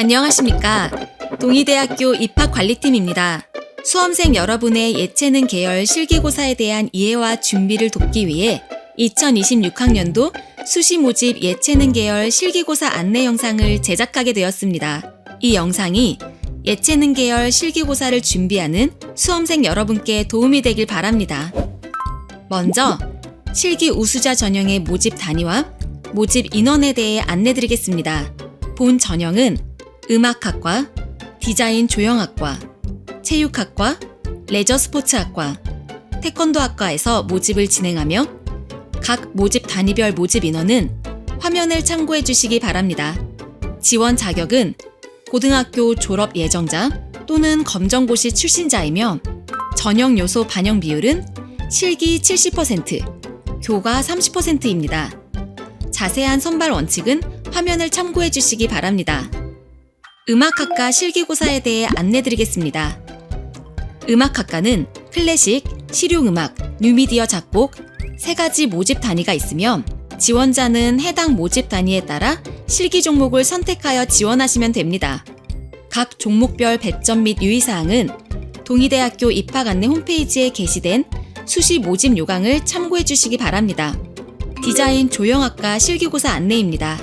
안녕하십니까. 동의대학교 입학관리팀입니다. 수험생 여러분의 예체능 계열 실기고사에 대한 이해와 준비를 돕기 위해 2026학년도 수시 모집 예체능 계열 실기고사 안내 영상을 제작하게 되었습니다. 이 영상이 예체능 계열 실기고사를 준비하는 수험생 여러분께 도움이 되길 바랍니다. 먼저 실기 우수자 전형의 모집 단위와 모집 인원에 대해 안내드리겠습니다. 본 전형은 음악학과, 디자인 조형학과, 체육학과, 레저 스포츠학과, 태권도학과에서 모집을 진행하며 각 모집 단위별 모집 인원은 화면을 참고해 주시기 바랍니다. 지원 자격은 고등학교 졸업 예정자 또는 검정고시 출신자이며 전형 요소 반영 비율은 실기 70%, 교과 30%입니다. 자세한 선발 원칙은 화면을 참고해 주시기 바랍니다. 음악학과 실기고사에 대해 안내드리겠습니다. 음악학과는 클래식, 실용음악, 뉴미디어 작곡 세 가지 모집 단위가 있으며 지원자는 해당 모집 단위에 따라 실기 종목을 선택하여 지원하시면 됩니다. 각 종목별 배점 및 유의사항은 동의대학교 입학 안내 홈페이지에 게시된 수시 모집 요강을 참고해 주시기 바랍니다. 디자인 조형학과 실기고사 안내입니다.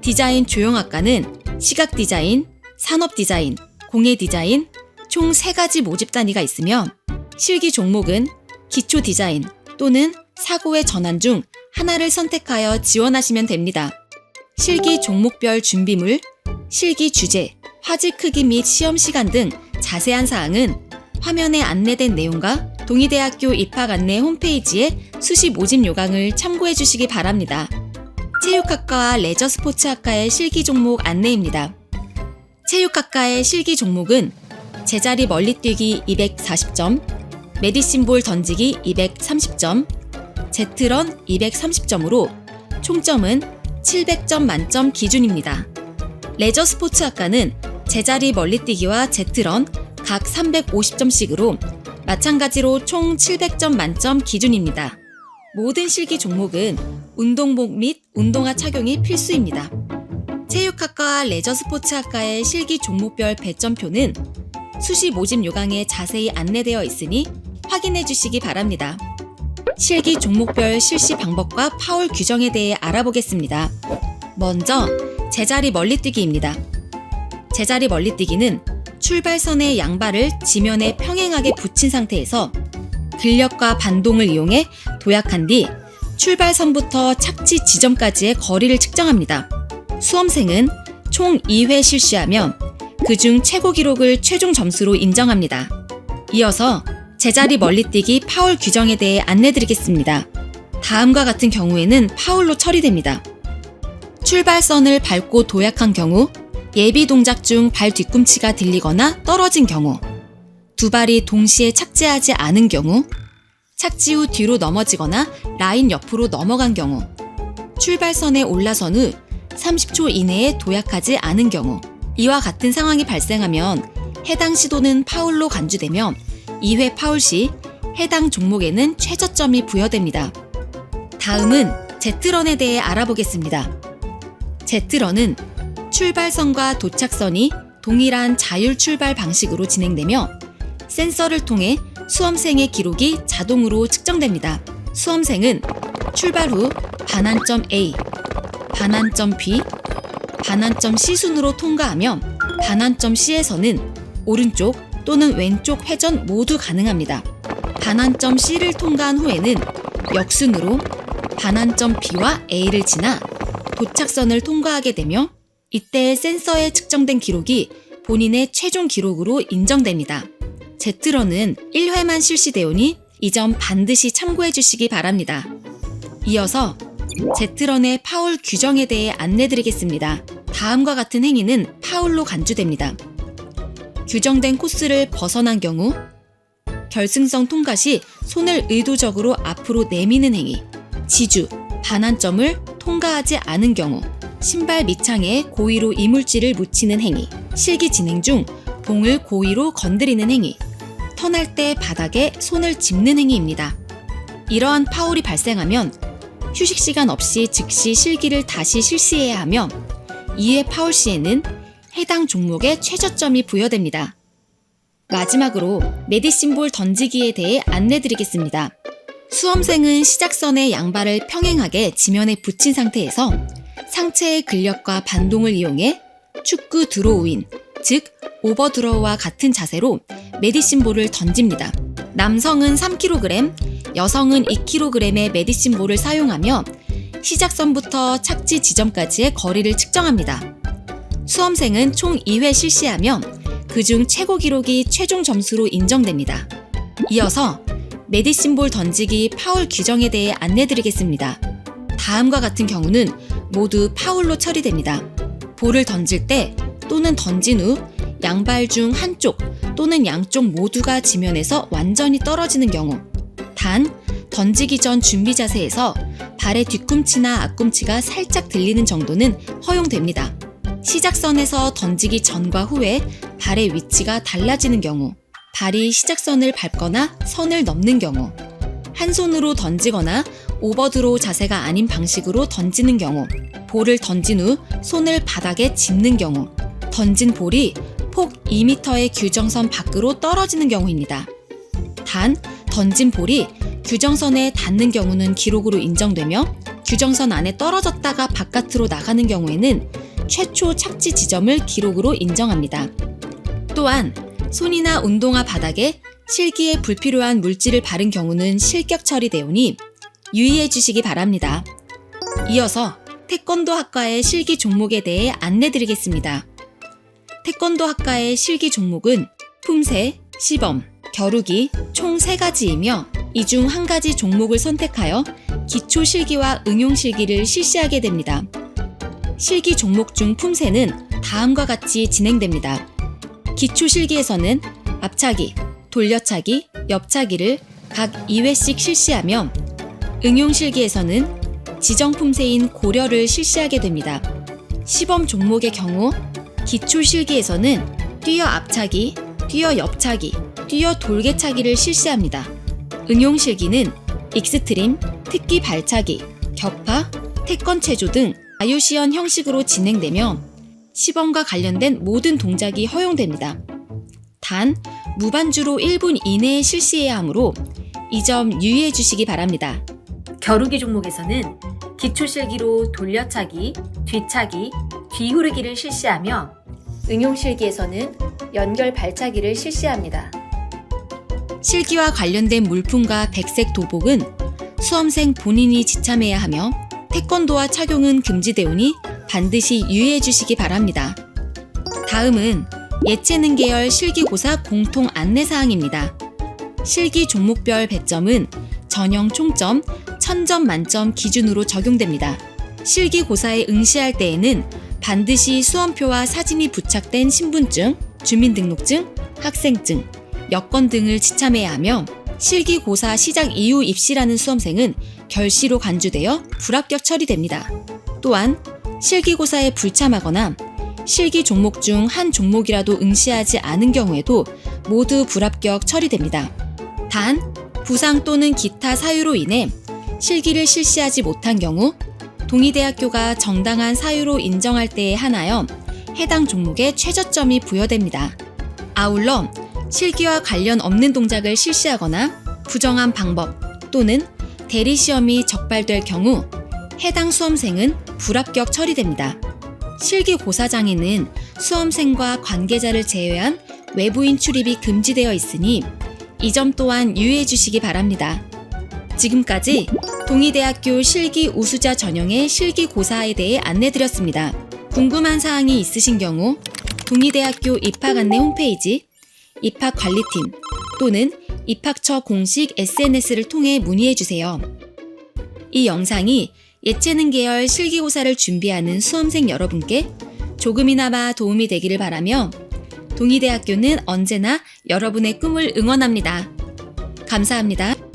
디자인 조형학과는 시각 디자인, 산업 디자인, 공예 디자인 총 3가지 모집 단위가 있으며 실기 종목은 기초 디자인 또는 사고의 전환 중 하나를 선택하여 지원하시면 됩니다. 실기 종목별 준비물, 실기 주제, 화질 크기 및 시험 시간 등 자세한 사항은 화면에 안내된 내용과 동의대학교 입학 안내 홈페이지의 수시 모집 요강을 참고해 주시기 바랍니다. 체육학과와 레저 스포츠학과의 실기 종목 안내입니다. 체육학과의 실기 종목은 제자리 멀리뛰기 240점, 메디신볼 던지기 230점, 제트런 230점으로 총점은 700점 만점 기준입니다. 레저 스포츠 학과는 제자리 멀리뛰기와 제트런 각 350점씩으로 마찬가지로 총 700점 만점 기준입니다. 모든 실기 종목은 운동복 및 운동화 착용이 필수입니다. 체육학과와 레저 스포츠학과의 실기 종목별 배점표는 수시 모집 요강에 자세히 안내되어 있으니 확인해 주시기 바랍니다. 실기 종목별 실시 방법과 파울 규정에 대해 알아보겠습니다. 먼저 제자리 멀리뛰기입니다. 제자리 멀리뛰기는 출발선의 양발을 지면에 평행하게 붙인 상태에서 근력과 반동을 이용해 도약한 뒤 출발선부터 착지 지점까지의 거리를 측정합니다. 수험생은 총 2회 실시하며 그중 최고 기록을 최종 점수로 인정합니다. 이어서 제자리 멀리뛰기 파울 규정에 대해 안내드리겠습니다. 다음과 같은 경우에는 파울로 처리됩니다. 출발선을 밟고 도약한 경우, 예비 동작 중 발 뒤꿈치가 들리거나 떨어진 경우, 두 발이 동시에 착지하지 않은 경우, 착지 후 뒤로 넘어지거나 라인 옆으로 넘어간 경우, 출발선에 올라선 후 30초 이내에 도약하지 않은 경우, 이와 같은 상황이 발생하면 해당 시도는 파울로 간주되며 2회 파울 시 해당 종목에는 최저점이 부여됩니다. 다음은 제트런에 대해 알아보겠습니다. 제트런은 출발선과 도착선이 동일한 자율 출발 방식으로 진행되며 센서를 통해 수험생의 기록이 자동으로 측정됩니다. 수험생은 출발 후 반환점 A, 반환점 B, 반환점 C 순으로 통과하며 반환점 C에서는 오른쪽 또는 왼쪽 회전 모두 가능합니다. 반환점 C를 통과한 후에는 역순으로 반환점 B와 A를 지나 도착선을 통과하게 되며 이때 센서에 측정된 기록이 본인의 최종 기록으로 인정됩니다. 제트런은 1회만 실시되오니 이 점 반드시 참고해 주시기 바랍니다. 이어서 제트런의 파울 규정에 대해 안내드리겠습니다. 다음과 같은 행위는 파울로 간주됩니다. 규정된 코스를 벗어난 경우, 결승선 통과 시 손을 의도적으로 앞으로 내미는 행위, 지주, 반환점을 통과하지 않은 경우, 신발 밑창에 고의로 이물질을 묻히는 행위, 실기 진행 중 봉을 고의로 건드리는 행위, 턴할 때 바닥에 손을 짚는 행위입니다. 이러한 파울이 발생하면 휴식 시간 없이 즉시 실기를 다시 실시해야 하며 2회 파울 시에는 해당 종목에 최저점이 부여됩니다. 마지막으로 메디신볼 던지기에 대해 안내드리겠습니다. 수험생은 시작선의 양발을 평행하게 지면에 붙인 상태에서 상체의 근력과 반동을 이용해 축구 드로우인, 즉 오버 드로우와 같은 자세로 메디신볼을 던집니다. 남성은 3kg, 여성은 2kg의 메디신볼을 사용하며 시작선부터 착지 지점까지의 거리를 측정합니다. 수험생은 총 2회 실시하며 그중 최고 기록이 최종 점수로 인정됩니다. 이어서 메디신볼 던지기 파울 규정에 대해 안내드리겠습니다. 다음과 같은 경우는 모두 파울로 처리됩니다. 볼을 던질 때 또는 던진 후 양발 중 한쪽 또는 양쪽 모두가 지면에서 완전히 떨어지는 경우 단 던지기 전 준비 자세에서 발의 뒤꿈치나 앞꿈치가 살짝 들리는 정도는 허용됩니다. 시작선에서 던지기 전과 후에 발의 위치가 달라지는 경우, 발이 시작선을 밟거나 선을 넘는 경우, 한 손으로 던지거나 오버드로우 자세가 아닌 방식으로 던지는 경우, 볼을 던진 후 손을 바닥에 짚는 경우, 던진 볼이 폭 2m의 규정선 밖으로 떨어지는 경우입니다. 단, 던진 볼이 규정선에 닿는 경우는 기록으로 인정되며 규정선 안에 떨어졌다가 바깥으로 나가는 경우에는 최초 착지 지점을 기록으로 인정합니다. 또한 손이나 운동화 바닥에 실기에 불필요한 물질을 바른 경우는 실격 처리되오니 유의해 주시기 바랍니다. 이어서 태권도 학과의 실기 종목에 대해 안내 드리겠습니다. 태권도 학과의 실기 종목은 품새, 시범, 겨루기 총 3가지이며 이 중 한 가지 종목을 선택하여 기초 실기와 응용 실기를 실시하게 됩니다. 실기 종목 중 품새는 다음과 같이 진행됩니다. 기초 실기에서는 앞차기, 돌려차기, 옆차기를 각 2회씩 실시하며 응용 실기에서는 지정 품새인 고려를 실시하게 됩니다. 시범 종목의 경우 기초 실기에서는 뛰어 앞차기, 뛰어 옆차기, 뛰어 돌개차기를 실시합니다. 응용 실기는 익스트림, 특기 발차기, 격파, 태권 체조 등 자유시연 형식으로 진행되며 시범과 관련된 모든 동작이 허용됩니다. 단, 무반주로 1분 이내에 실시해야 하므로 이 점 유의해 주시기 바랍니다. 겨루기 종목에서는 기초실기로 돌려차기, 뒤차기, 뒤후르기를 실시하며 응용실기에서는 연결 발차기를 실시합니다. 실기와 관련된 물품과 백색 도복은 수험생 본인이 지참해야 하며 태권도와 착용은 금지되오니 반드시 유의해 주시기 바랍니다. 다음은 예체능 계열 실기고사 공통 안내사항입니다. 실기 종목별 배점은 전형 총점 1000점 만점 기준으로 적용됩니다. 실기고사에 응시할 때에는 반드시 수험표와 사진이 부착된 신분증, 주민등록증, 학생증, 여권 등을 지참해야 하며 실기고사 시작 이후 입시라는 수험생은 결시로 간주되어 불합격 처리됩니다. 또한 실기고사에 불참하거나 실기 종목 중 한 종목이라도 응시하지 않은 경우에도 모두 불합격 처리됩니다. 단, 부상 또는 기타 사유로 인해 실기를 실시하지 못한 경우 동의대학교가 정당한 사유로 인정할 때에 한하여 해당 종목에 최저점이 부여됩니다. 아울러 실기와 관련 없는 동작을 실시하거나 부정한 방법 또는 대리 시험이 적발될 경우 해당 수험생은 불합격 처리됩니다. 실기 고사장에는 수험생과 관계자를 제외한 외부인 출입이 금지되어 있으니 이 점 또한 유의해 주시기 바랍니다. 지금까지 동의대학교 실기 우수자 전형의 실기 고사에 대해 안내드렸습니다. 궁금한 사항이 있으신 경우 동의대학교 입학 안내 홈페이지 입학관리팀 또는 입학처 공식 SNS를 통해 문의해 주세요. 이 영상이 예체능 계열 실기고사를 준비하는 수험생 여러분께 조금이나마 도움이 되기를 바라며 동의대학교는 언제나 여러분의 꿈을 응원합니다. 감사합니다.